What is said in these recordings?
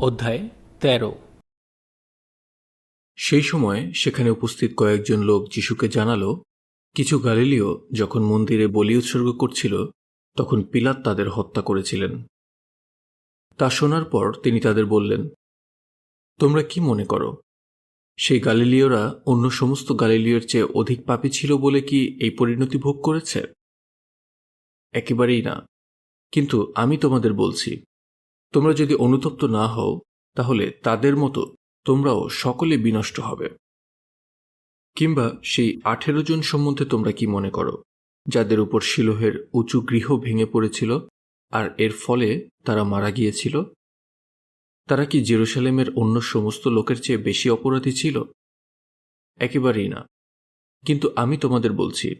অধ্যায় তেরো। সেই সময় সেখানে উপস্থিত কয়েকজন লোক যিশুকে জানালো, কিছু গালিলীয় যখন মন্দিরে বলি উৎসর্গ করছিল, তখন পিলাত তাদের হত্যা করেছিলেন। তা শোনার পর তিনি তাদের বললেন, তোমরা কি মনে করো? সেই গালিলীয়রা অন্য সমস্ত গালিলীয়র চেয়ে অধিক পাপী ছিল বলে কি এই পরিণতি ভোগ করেছে? একেবারেই না। কিন্তু আমি তোমাদের বলছি তোমরা যদি অনুতপ্ত না হও, তাহলে তাদের মতো তোমরাও সকলে বিনষ্ট হবে। কিংবা সেই আঠেরো জন সম্বন্ধে তোমরা কি মনে করো, যাদের উপর শিলোহের উঁচু গৃহ ভেঙে পড়েছিল আর এর ফলে তারা মারা গিয়েছিল? তারা কি জেরুসালেমের অন্য সমস্ত লোকের চেয়ে বেশি অপরাধী ছিল? একেবারেই না। কিন্তু আমি তোমাদের বলছি,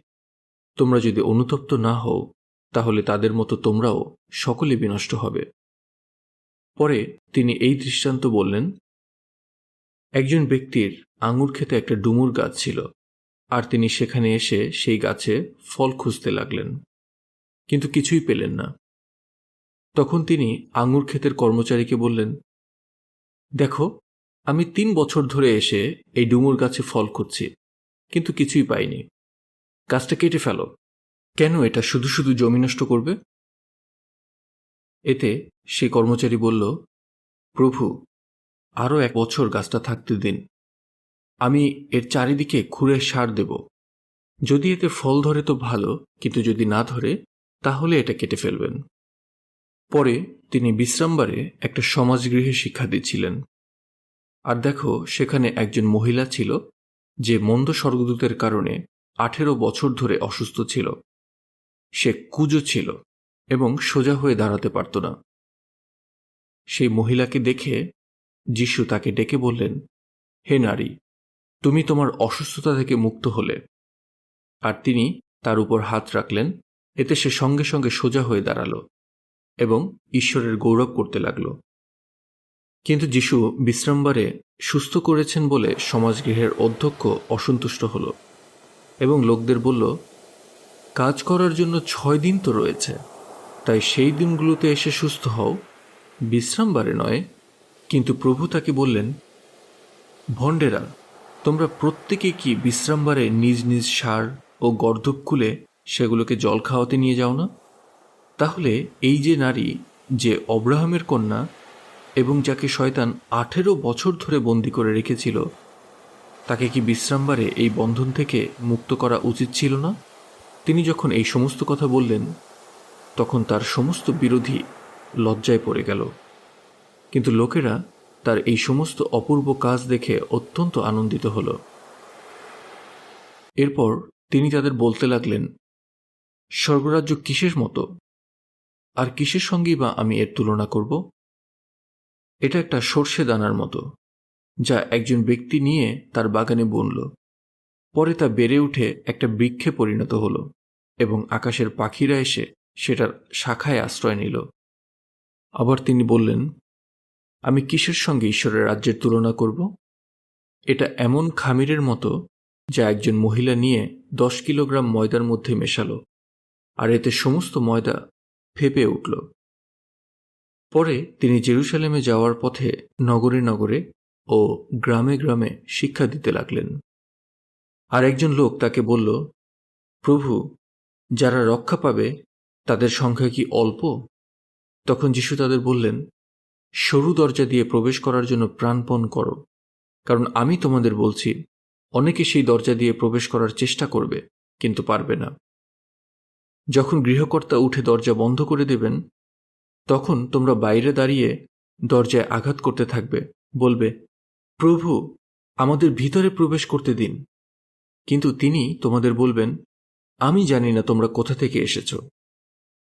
তোমরা যদি অনুতপ্ত না হও, তাহলে তাদের মতো তোমরাও সকলে বিনষ্ট হবে। পরে তিনি এই দৃষ্টান্ত বললেন, একজন ব্যক্তির আঙুর খেতে একটা ডুমুর গাছ ছিল, আর তিনি সেখানে এসে সেই গাছে ফল খুঁজতে লাগলেন, কিন্তু কিছুই পেলেন না। তখন তিনি আঙুর ক্ষেতের কর্মচারীকে বললেন, দেখো, আমি তিন বছর ধরে এসে এই ডুমুর গাছে ফল খুঁজছি, কিন্তু কিছুই পাইনি। গাছটা কেটে ফেলো। কেন এটা শুধু শুধু জমি নষ্ট করবে? এতে সে কর্মচারী বলল, প্রভু, আরও এক বছর গাছটা থাকতে দিন। আমি এর চারিদিকে খুঁড়ে সার দেব। যদি এতে ফল ধরে তো ভালো, কিন্তু যদি না ধরে, তাহলে এটা কেটে ফেলবেন। পরে তিনি বিশ্রামবারে একটা সমাজগৃহে শিক্ষা দিচ্ছিলেন। আর দেখো, সেখানে একজন মহিলা ছিল, যে মন্দ স্বর্গদূতের কারণে আঠেরো বছর ধরে অসুস্থ ছিল। সে কুজো ছিল। এবং সোজা হয়ে দাঁড়াতে পারত না। সেই মহিলাকে দেখে যিশু তাকে ডেকে বললেন, হে নারী, তুমি তোমার অসুস্থতা থেকে মুক্ত হলে। আর তিনি তার উপর হাত রাখলেন, এতে সে সঙ্গে সঙ্গে সোজা হয়ে দাঁড়াল এবং ঈশ্বরের গৌরব করতে লাগল। কিন্তু যিশু বিশ্রামবারে সুস্থ করেছেন বলে সমাজগৃহের অধ্যক্ষ অসন্তুষ্ট হল এবং লোকদের বলল, কাজ করার জন্য ছয় দিন তো রয়েছে। তাই সেই দিনগুলোতে এসে সুস্থ হও। বিশ্রামবারে নয়, কিন্তু প্রভু তাকে বললেন, ভণ্ডেরা, তোমরা প্রত্যেকে কি বিশ্রামবারে নিজ নিজ সার ও গর্ধব খুলে সেগুলোকে জল খাওয়াতে নিয়ে যাও না? তাহলে এই যে নারী, যে অব্রাহামের কন্যা এবং যাকে শয়তান আঠেরো বছর ধরে বন্দি করে রেখেছিল, তাকে কি বিশ্রামবারে এই বন্ধন থেকে মুক্ত করা উচিত ছিল না? তিনি যখন এই সমস্ত কথা বললেন তখন তার সমস্ত বিরোধী লজ্জায় পড়ে গেল। কিন্তু লোকেরা তার এই সমস্ত অপূর্ব কাজ দেখে অত্যন্ত আনন্দিত হল। এরপর তিনি তাদের বলতে লাগলেন, স্বর্গরাজ্য কিসের মতো? আর কিসের সঙ্গেই বা আমি এর তুলনা করব? এটা একটা সর্ষে দানার মতো, যা একজন ব্যক্তি নিয়ে তার বাগানে বুনল। পরে তা বেড়ে উঠে একটা বৃক্ষে পরিণত হল এবং আকাশের পাখিরা এসে সেটার শাখায় আশ্রয় নিল। আবার তিনি বললেন, আমি কিসের সঙ্গে ঈশ্বরের রাজ্যের তুলনা করব? এটা এমন খামিরের মতো যা একজন মহিলা নিয়ে দশ কিলোগ্রাম ময়দার মধ্যে মেশালো, আর এতে সমস্ত ময়দা ফেপে উঠল। পরে তিনি জেরুসালেমে যাওয়ার পথে নগরে নগরে ও গ্রামে গ্রামে শিক্ষা দিতে লাগলেন। আর একজন লোক তাকে বলল, প্রভু, যারা রক্ষা পাবে তাদের সংখ্যা কি অল্প? তখন যিশু তাদের বললেন, সরু দরজা দিয়ে প্রবেশ করার জন্য প্রাণপণ করো, কারণ আমি তোমাদের বলছি, অনেকে সেই দরজা দিয়ে প্রবেশ করার চেষ্টা করবে, কিন্তু পারবে না। যখন গৃহকর্তা উঠে দরজা বন্ধ করে দেবেন, তখন তোমরা বাইরে দাঁড়িয়ে দরজায় আঘাত করতে থাকবে, বলবে, প্রভু, আমাদের ভিতরে প্রবেশ করতে দিন। কিন্তু তিনি তোমাদের বলবেন, আমি জানি না তোমরা কোথা থেকে এসেছ।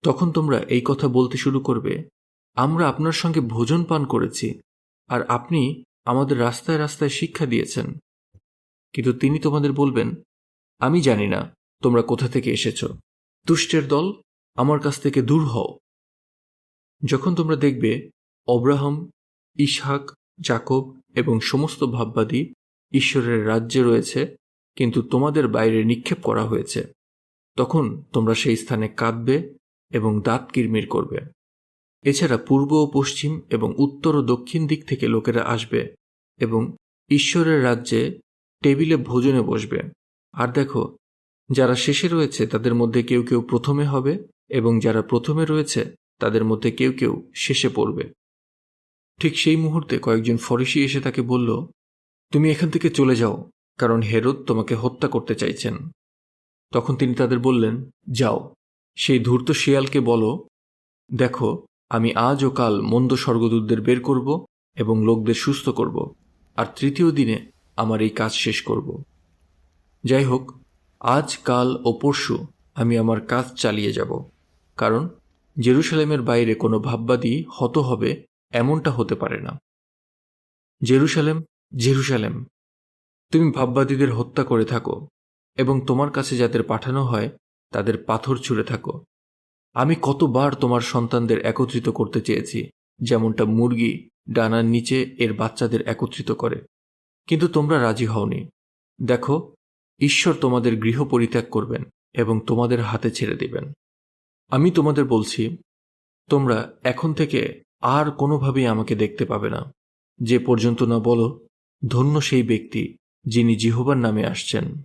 তখন তোমরা এই কথা বলতে শুরু করবে, আমরা আপনার সঙ্গে ভোজন পান করেছি, আর আপনি আমাদের রাস্তায় রাস্তায় শিক্ষা দিয়েছেন। কিন্তু তিনি তোমাদের বলবেন, আমি জানি না তোমরা কোথা থেকে এসেছ। দুষ্টের দল আমার কাছ থেকে দূর হও। যখন তোমরা দেখবে অব্রাহাম, ইসহাক জাকব এবং সমস্ত ভাববাদী ঈশ্বরের রাজ্যে রয়েছে, কিন্তু তোমাদের বাইরে নিক্ষেপ করা হয়েছে, তখন তোমরা সেই স্থানে কাঁদবে এবং দাঁত কিরমির করবে। এছাড়া পূর্ব ও পশ্চিম এবং উত্তর ও দক্ষিণ দিক থেকে লোকেরা আসবে এবং ঈশ্বরের রাজ্যে টেবিলে ভোজনে বসবে। আর দেখো, যারা শেষে রয়েছে তাদের মধ্যে কেউ কেউ প্রথমে হবে এবং যারা প্রথমে রয়েছে তাদের মধ্যে কেউ কেউ শেষে পড়বে। ঠিক সেই মুহূর্তে কয়েকজন ফরিসি এসে তাকে বলল, তুমি এখান থেকে চলে যাও, কারণ হেরোদ তোমাকে হত্যা করতে চাইছেন। তখন তিনি তাদের বললেন, যাও। সেই ধূর্ত শিয়ালকে বলো, দেখো, আমি আজ ও কাল মন্দ স্বর্গদূতদের বের করব এবং লোকদের সুস্থ করব, আর তৃতীয় দিনে আমার এই কাজ শেষ করব। যাই হোক, আজ, কাল ও পরশু আমি আমার কাজ চালিয়ে যাব, কারণ জেরুসালেমের বাইরে কোনো ভাববাদী হত হবে এমনটা হতে পারে না। জেরুসালেম জেরুসালেম, তুমি ভাববাদীদের হত্যা করে থাকো এবং তোমার কাছে যাদের পাঠানো হয় তাদের পাথর ছুঁড়ে থাকো। আমি কতবার তোমার সন্তানদের একত্রিত করতে চেয়েছি, যেমনটা মুরগি ডানার নিচে এর বাচ্চাদের একত্রিত করে। কিন্তু তোমরা রাজি হওনি। দেখো, ঈশ্বর তোমাদের গৃহ পরিত্যাগ করবেন এবং তোমাদের হাতে ছেড়ে দিবেন। আমি তোমাদের বলছি, তোমরা এখন থেকে আর কোনোভাবেই আমাকে দেখতে পাবে না। যে পর্যন্ত না বলো, ধন্য সেই ব্যক্তি যিনি জিহোবার নামে আসছেন।